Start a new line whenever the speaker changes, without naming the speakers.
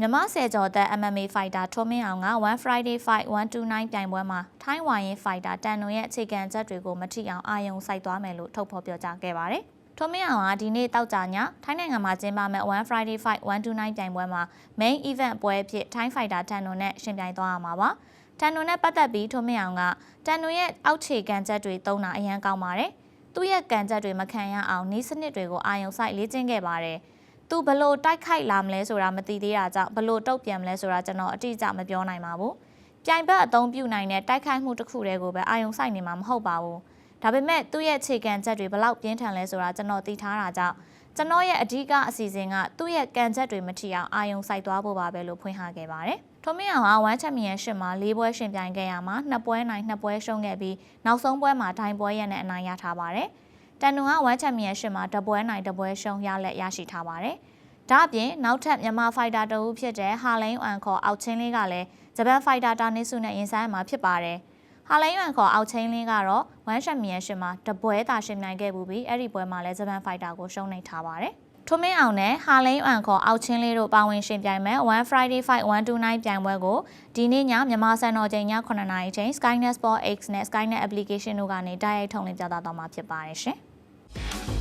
မြန်မာဆယ်ကျော်သက် MMA fighter ထွန်းမင်းအောင်က1 Friday Fight 129ပြိုင်ပွဲမှာထိုင်းဝိုင်ရင် fighter တန်နွန်ရဲ့အခြေခံချက်တွေကိုမထိအောင်အာရုံစိုက်သွားမယ်လို့ထုတ်ဖော်ပြောကြားခဲ့ပါတယ်။ထွန်းမင်းအောင်ကဒီနေ့တောက်ကြညထိုင်းနိုင်ငံမှာကျင်းပမဲ့1 Friday Fight 129ပြိုင်ပွဲမှာ main event ပွဲအဖြစ်ထိုင်း fighter တန်နွန်နဲ့ရှင်ပြိုင်သွားရမှာပါ။တန်နွန်နဲ့ပတ်သက်ပြီးထွန်းမင်းအောင်ကတန်နွန်ရဲ့အောက်ခြေကန်ချက်တွေတုံးတာအရန်ကောင်းပါတယ်။သူ့ရဲ့ကန်ချက်တွေမခံရအောင်နီးစနစ်တွေကိုအာရုံစိုက်လေ့ကျင့်ခဲ့ပါတယ်။ သူဘလို့တိုက်ခိုက်လာမလဲဆိုတာမသိသေးတာကြောင့်ဘလို့တုတ်ပြန်မလဲဆိုတာကျွန်တော်အတိအကျမပြောနိုင်ပါဘူး။ပြိုင်ဘက်အသုံးပြုနိုင်တဲ့တိုက်ခိုက်မှုတစ်ခုတည်းကိုပဲအာရုံစိုက်နေမှာမဟုတ်ပါဘူး။ဒါပေမဲ့သူ့ရဲ့ခြေကံချက်တွေဘလောက်ပြင်းထန်လဲဆိုတာကျွန်တော်သိထားတာကြောင့်ကျွန်တော်ရဲ့အဓိကအစီအစဉ်ကသူ့ရဲ့ကံချက်တွေမထီအောင်အာယုံစိုက်သွားဖို့ပါပဲလို့ဖွင့်ဟခဲ့ပါတယ်။ထုံးမင်းအောင်ကဝမ်ချန်ပီယံရှစ်မှာ၄ပွဲရှင်ပြိုင်ခဲ့ရမှာနှစ်ပွဲနိုင်နှစ်ပွဲရှုံးခဲ့ပြီးနောက်ဆုံးပွဲမှာဒိုင်ပွဲရနဲ့အနိုင်ရထားပါတယ်။ တန်နုံကဝမ်ချန်ပီယံရှစ်မှာတပွဲနိုင်တပွဲရှုံးရလက်ရရှိထားပါတယ်။ဒါ့အပြင်နောက်ထပ်မြန်မာဖိုက်တာတဦးဖြစ်တဲ့ဟာလိန်အန်ခေါ်အောက်ချင်းလေးကလည်းဂျပန်ဖိုက်တာတာနစ်စုနဲ့ရင်ဆိုင်မှာဖြစ်ပါတယ်။ဟာလိန်အန်ခေါ်အောက်ချင်းလေးကတော့ဝမ်ချန်ပီယံရှစ်မှာတပွဲသာရှင်နိုင်ခဲ့ပြီးအဲ့ဒီပွဲမှာလည်းဂျပန်ဖိုက်တာကိုရှုံးနိမ့်ထားပါတယ်။ထွမင်းအောင်နဲ့ဟာလိန်အန်ခေါ်အောက်ချင်းလေးတို့ပါဝင်ရှင်ပြိုင်မဲ့1 Friday Fight 129ပြိုင်ပွဲကိုဒီနေ့ညမြန်မာစံတော်ချိန်ည9:00နာရီချိန် Skynet Sport X နဲ့ Skynet application တို့ကနေတိုက်ရိုက်ထုတ်လွှင့်ပြသသွားမှာဖြစ်ပါတယ်ရှင်။ Thank you.